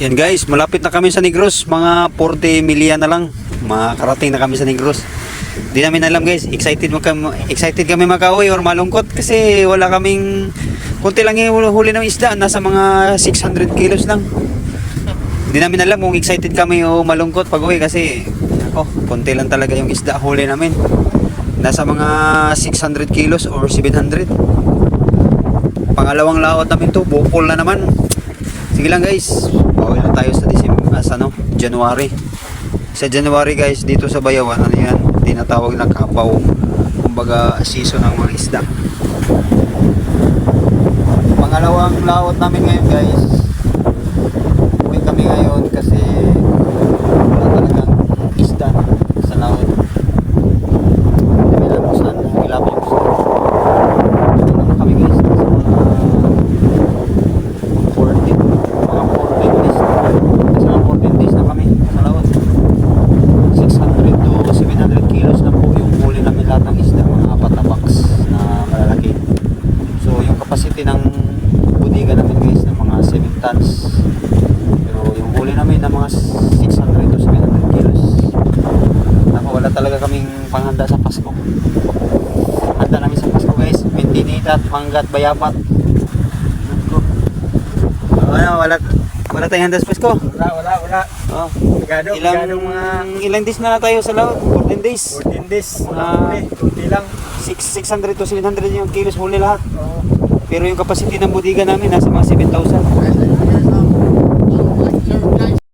Yan guys, malapit na kami sa Negros. Mga 40 milya na lang. Makarating na kami sa Negros. Di namin alam guys, excited, magka, excited kami makauwi or malungkot kasi wala kaming kunti lang yung huli ng isda. Nasa mga 600 kilos lang. Di namin alam kung excited kami o malungkot pag uwi kasi ako, konti lang talaga yung isda huli namin. Nasa mga 600 kilos or 700. Pangalawang laot namin to, bukol na naman. Sige lang guys, pauwi lang tayo sa December, ah, sa ano, January. Sa January guys, dito sa Bayawan, ano yan, tinatawag na kapaw. Kumbaga, season ng mga isda. Pangalawang laot namin ngayon guys. Uwi kami ngayon kasi wala talagang isda sa laot. May lamusan, may labos. Ito naman kami guys, sa mga 14, mga 14 days na. Kasi mga 14 days na kami sa laot. 600 to 700 kilos na po yung huli namin lahat ng isda, mga apat na box na malalaki. So yung capacity ng budiga namin guys ng mga 7 tons. Pero yung huli namin ng mga 600 to 700 kilos. Naku, wala talaga kaming panghanda sa Pasko. Handa namin sa Pasko guys, Mentinita at Manggat Bayapat. Ano, wala wala tayong handa sa Pasko. Wala, wala, wala. Oh. Gado, Ilang gado mga ilang days na tayo sa laot? 14 days. 14 days. Ah. huli. Kunti lang. 6, 600 to 700 yung kilos huli lahat. Oo. Pero yung capacity ng budiga namin nasa mga 7,000.